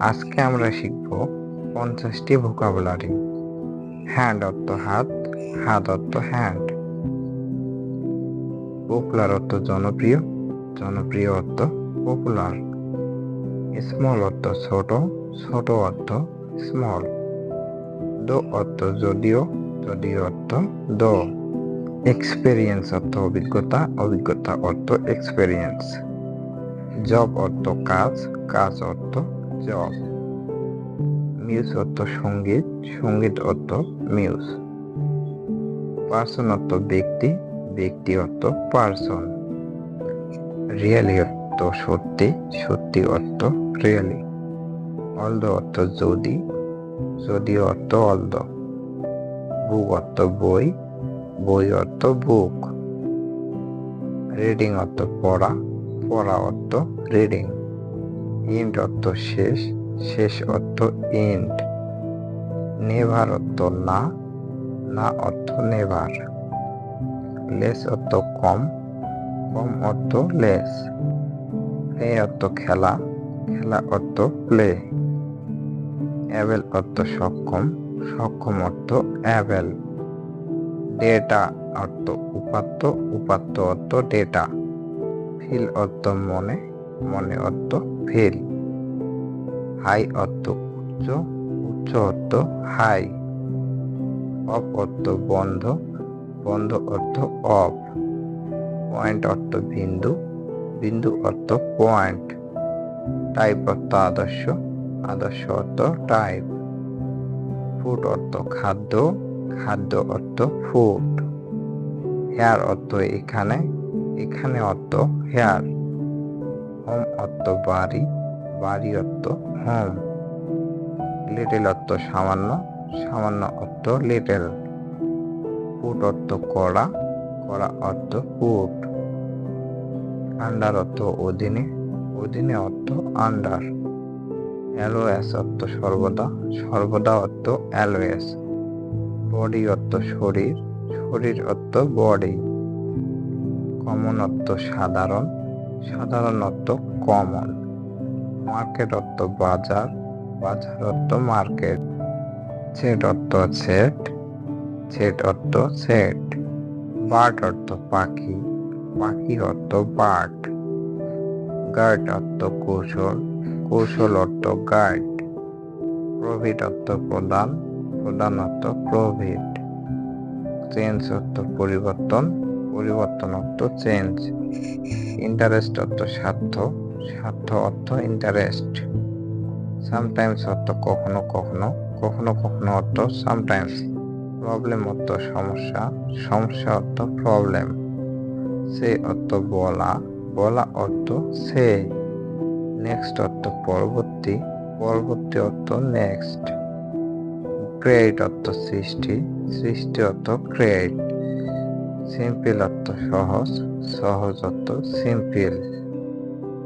আজকে আমরা শিখব পঞ্চাশটি ভোকাবুলারি হ্যান্ড অর্থ হাত হাত অর্থ হ্যান্ড পপুলার অর্থ জনপ্রিয় জনপ্রিয় অর্থ পপুলার স্মল অর্থ ছোট ছোট অর্থ স্মল দো অর্থ যদিও যদিও অর্থ দো এক্সপেরিয়েন্স অর্থ অভিজ্ঞতা অভিজ্ঞতা অর্থ এক্সপেরিয়েন্স জব অর্থ কাজ কাজ অর্থ জব মিউজ অর্থ সংগীত সংগীত অর্থ মিউজ পার্সন অর্থ ব্যক্তি ব্যক্তি অর্থ পার্সন রিয়েলি অর্থ সত্যি সত্যি অর্থ রিয়েলি অলদ অর্থ যদি যদি অর্থ অলদ বুক অর্থ বই বই অর্থ বুক রিডিং অর্থ পড়া পড়া অর্থ রিডিং ইন্ড অর্থ শেষ শেষ অর্থ ইন্ড নেভার অর্থ না না অর্থ নেভার। লেস অর্থ কম কম অর্থ লেস প্লে অর্থ খেলা খেলা অর্থ প্লে অ্যাবেল অর্থ সক্ষম সক্ষম অর্থ অ্যাবেল ডেটা অর্থ উপাত্ত উপাত্ত অর্থ ডেটা ফিল অর্থ মনে মনে অর্থ ফিল হাই অর্থ উচ্চ উচ্চ অর্থ হাই। অফ অর্থ বন্ধ বন্ধ অর্থ অফ। পয়েন্ট অর্থ বিন্দু বিন্দু অর্থ পয়েন্ট। টাইপ অর্থ আদর্শ আদর্শ অর্থ টাইপ। ফুড অর্থ খাদ্য খাদ্য অর্থ ফুড হেয়ার অর্থ এখানে এখানে অর্থ হেয়ার। হোম অর্থ বাড়ি বাড়ি অর্থ হোম লিটেল অর্থ সামান্য সামান্য অর্থ লিটেল। ফুট অর্থ কড়া কড়া অর্থ ফুট আন্ডার অর্থ অধীনে অধীনে অর্থ আন্ডার। অ্যালোএস অর্থ সর্বদা সর্বদা অর্থ অ্যালোএস বডি অর্থ শরীর শরীর অর্থ বডি। কমন অর্থ সাধারণ সাধারণ অর্থ কমন। মার্কেট অর্থ বাজার বাজার অর্থ মার্কেট সেট অর্থ সেট সেট অর্থ সেট বার্ড অর্থ পাখি পাখি অর্থ বার্ড গার্ড অর্থ কৌশল কৌশল অর্থ গার্ড প্রভিট অর্থ প্রদান প্রদান অর্থ প্রভিট চেঞ্জ অর্থ পরিবর্তন পরিবর্তন অর্থ চেঞ্জ ইন্টারেস্ট অর্থ স্বার্থ স্বার্থ অর্থ ইন্টারেস্ট সামটাইমস অর্থ কখনো কখনো কখনো কখনো অর্থ সামটাইমস প্রবলেম অর্থ সমস্যা সমস্যা অর্থ প্রবলেম সে অর্থ বলা বলা অর্থ সে। নেক্সট অর্থ পরবর্তী পরবর্তী অর্থ নেক্সট ক্রিয়েট অর্থ সৃষ্টি সৃষ্টি অর্থ ক্রিয়েট সিম্পল অর্থ সহজ সহজ অর্থ সিম্পল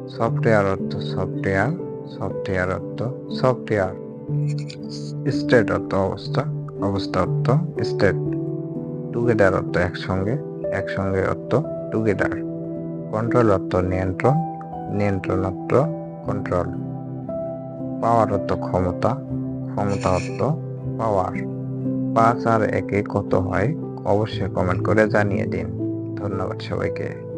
সফটওয়্যার অর্থ সফটওয়্যার সফটওয়্যার অর্থ সফটওয়্যার স্টেট অর্থ অবস্থা অবস্থা অর্থ স্টেট টুগেদার অর্থ একসঙ্গে একসঙ্গে অর্থ টুগেদার কন্ট্রোল অর্থ নিয়ন্ত্রণ নিয়ন্ত্রণ অর্থ কন্ট্রোল পাওয়ার অর্থ ক্ষমতা ক্ষমতা অর্থ পাওয়ার পাঁচ আর একে কত হয়? অবশ্যই কমেন্ট করে জানিয়ে দিন। ধন্যবাদ সবাইকে।